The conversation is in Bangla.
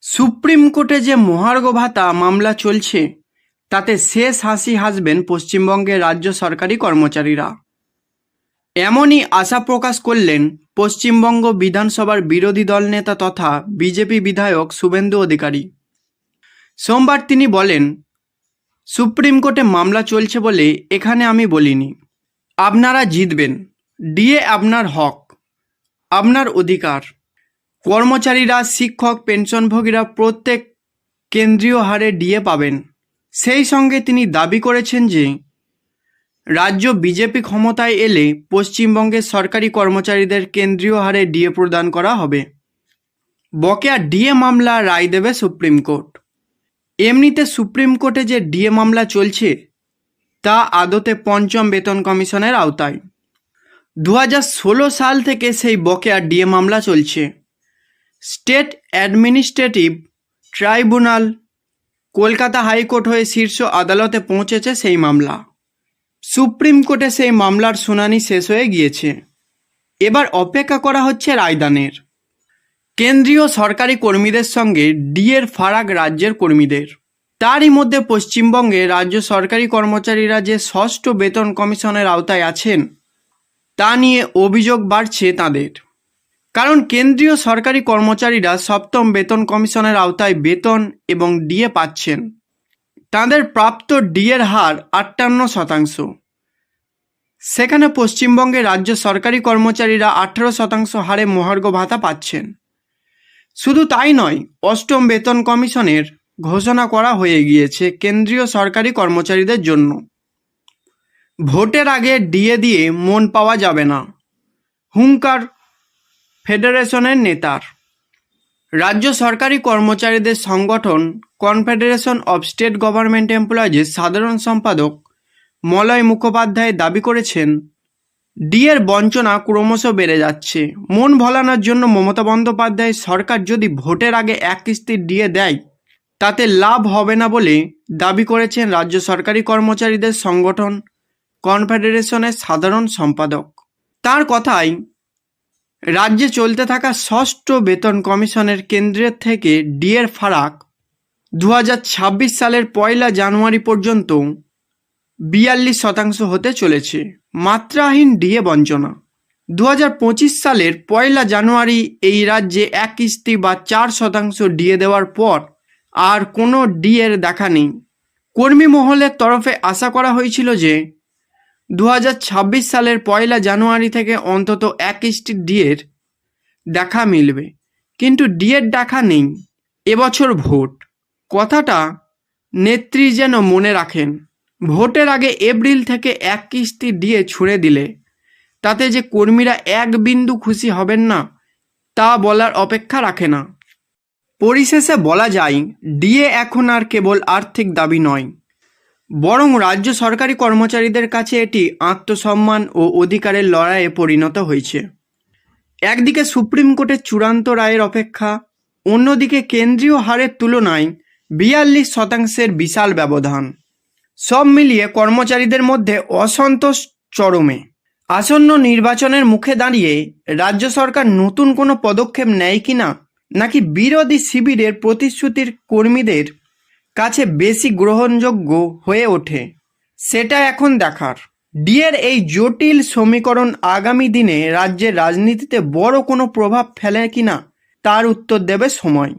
সুপ্রিম কোর্টে যে মহার্ঘ ভাতা মামলা চলছে, তাতে শেষ হাসি হাসবেন পশ্চিমবঙ্গের রাজ্য সরকারি কর্মচারীরা। এমনই আশা প্রকাশ করলেন পশ্চিমবঙ্গ বিধানসভার বিরোধী দল নেতা তথা বিজেপি বিধায়ক শুভেন্দু অধিকারী। সোমবার তিনি বলেন, সুপ্রিম কোর্টে মামলা চলছে বলে এখানে আমি বলিনি। আপনারা জিতবেন। ডিএ আপনার হক। আপনার অধিকার। কর্মচারীরা, শিক্ষক, পেনশনভোগীরা প্রত্যেক কেন্দ্রীয় হারে ডিএ পাবেন। সেই সঙ্গে তিনি দাবি করেছেন যে, রাজ্য বিজেপি ক্ষমতায় এলে পশ্চিমবঙ্গের সরকারি কর্মচারীদের কেন্দ্রীয় হারে ডিএ প্রদান করা হবে। বকেয়া ডিএ মামলা রায় দেবে সুপ্রিম কোর্ট। এমনিতে সুপ্রিম কোর্টে যে ডিএ মামলা চলছে, তা আদতে পঞ্চম বেতন কমিশনের আওতায়। দু হাজার ষোলো সাল থেকে সেই বকেয়া ডিএ মামলা চলছে। State administrative tribunal Kolkata high court হয়ে শীর্ষ আদালতে পৌঁছেছে সেই মামলা। সুপ্রিম কোর্টে সেই মামলার শুনানি শেষ হয়ে গিয়েছে। এবার অপেক্ষা করা হচ্ছে রায়দানের। কেন্দ্রীয় সরকারি কর্মীদের সঙ্গে ডিএর ফারাক রাজ্যের কর্মীদের। তারই মধ্যে পশ্চিমবঙ্গে রাজ্য সরকারি কর্মচারীরা যে ষষ্ঠ বেতন কমিশনের আওতায় আছেন, তা নিয়ে অভিযোগ বাড়ছে তাদের। কারণ কেন্দ্রীয় সরকারি কর্মচারীরা সপ্তম বেতন কমিশনের আওতায় বেতন এবং ডিএ পাচ্ছেন। তাদের প্রাপ্ত ডিএর হার আটান্ন শতাংশ। সেখানে পশ্চিমবঙ্গে রাজ্য সরকারি কর্মচারীরা আঠারো শতাংশ হারে মহার্ঘ ভাতা পাচ্ছেন। শুধু তাই নয়, অষ্টম বেতন কমিশনের ঘোষণা করা হয়ে গিয়েছে কেন্দ্রীয় সরকারি কর্মচারীদের জন্য। ভোটের আগে ডিএ দিয়ে মন পাওয়া যাবে না। হুঙ্কার ফেডারেশনের নেতার। রাজ্য সরকারি কর্মচারীদের সংগঠন কনফেডারেশন অব স্টেট গভর্নমেন্ট এমপ্লয়িজের সাধারণ সম্পাদক মলয় মুখোপাধ্যায় দাবি করেছেন, ডিএর বঞ্চনা ক্রমশ বেড়ে যাচ্ছে। মন ভোলানোর জন্য মমতা বন্দ্যোপাধ্যায় সরকার যদি ভোটের আগে এক কিস্তির ডিএ দেয়, তাতে লাভ হবে না বলে দাবি করেছেন রাজ্য সরকারি কর্মচারীদের সংগঠন কনফেডারেশনের সাধারণ সম্পাদক। তার কথায় রাজ্যে চলতে থাকা ষষ্ঠ বেতন কমিশনের কেন্দ্রের থেকে ডিএর ফারাক দু হাজার ছাব্বিশ সালের পয়লা জানুয়ারি পর্যন্ত বিয়াল্লিশ শতাংশ হতে চলেছে। মাত্রাহীন ডিএ বঞ্চনা। দু হাজার পঁচিশ সালের পয়লা জানুয়ারি এই রাজ্যে এক কিস্তি বা চার শতাংশ ডিএ দেওয়ার পর আর কোনো ডিএর দেখা নেই। কর্মী মহলের তরফে আশা করা হয়েছিল যে দু হাজার ছাব্বিশ সালের পয়লা জানুয়ারি থেকে অন্তত এক কিস্তি ডিএর দেখা মিলবে। কিন্তু ডিএর দেখা নেই। এবছর ভোট। কথাটা নেত্রী যেন মনে রাখেন, ভোটের আগে এপ্রিল থেকে এক কিস্তি ডিএ ছুঁড়ে দিলে, তাতে যে কর্মীরা এক বিন্দু খুশি হবেন না, তা বলার অপেক্ষা রাখে না। পরিশেষে বলা যায়, ডিএ এখন আর কেবল আর্থিক দাবি নয়। বরং রাজ্য সরকারি কর্মচারীদের কাছে এটি আত্মসম্মান ও অধিকারের লড়াইয়ে পরিণত হয়েছে। একদিকে সুপ্রিম কোর্টের চূড়ান্ত রায়ের অপেক্ষা, অন্যদিকে কেন্দ্রীয় হারের তুলনায় বিয়াল্লিশ শতাংশের বিশাল ব্যবধান। সব মিলিয়ে কর্মচারীদের মধ্যে অসন্তোষ চরমে। আসন্ন নির্বাচনের মুখে দাঁড়িয়ে রাজ্য সরকার নতুন কোনো পদক্ষেপ নেয় কিনা, নাকি বিরোধী শিবিরের প্রতিশ্রুতির কর্মীদের কাছে বেশি গ্রহণযোগ্য হয়ে ওঠে। সেটা এখন দেখার। ডিয়ের এই জটিল সমীকরণ আগামী দিনে রাজ্যের রাজনীতিতে বড় কোনো প্রভাব ফেলে কিনা, তার উত্তর দেবে সময়।